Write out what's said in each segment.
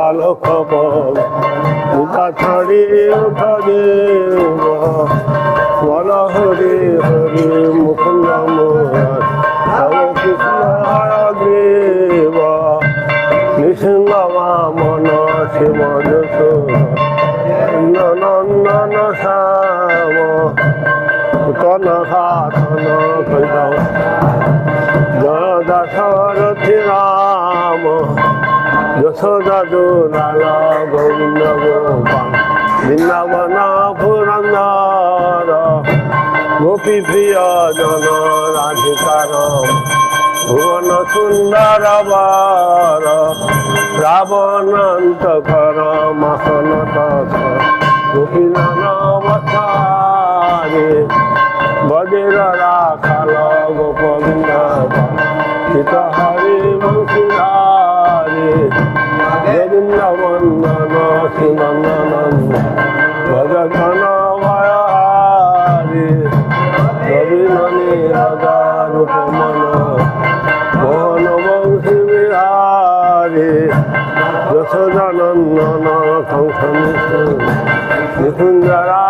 আলো খবর উঠা ছাড়ি উঠা বল হরে হরে মোহন হরে কৃষ্ণ দেব নৃসিংহ মন শিব তন সাধন কৈতব জয় দশরথি রাম যশোদা দুলাল গোবিন্দ গোপাল বৃন্দাবন পুরন্দর গোপী প্রিয় জন রাধিকার ভুবন সুন্দর বর রাবণন্ত কর মাসন গোপী নবসারে বজর রাখাল গোপবিন্দ চিত হরি বংশীধারে গোবিন্দ বন্দন শ্রীনন্দনন্দ ভজ ঘন ভয়ারে রবীন্দ্রনী রাজা রূপমন মোহন বংশী বিহারে যশোদানন্দন কংস নিকুঞ্জরা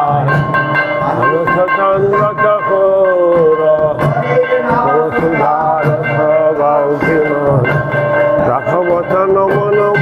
রাঘবচন নম নম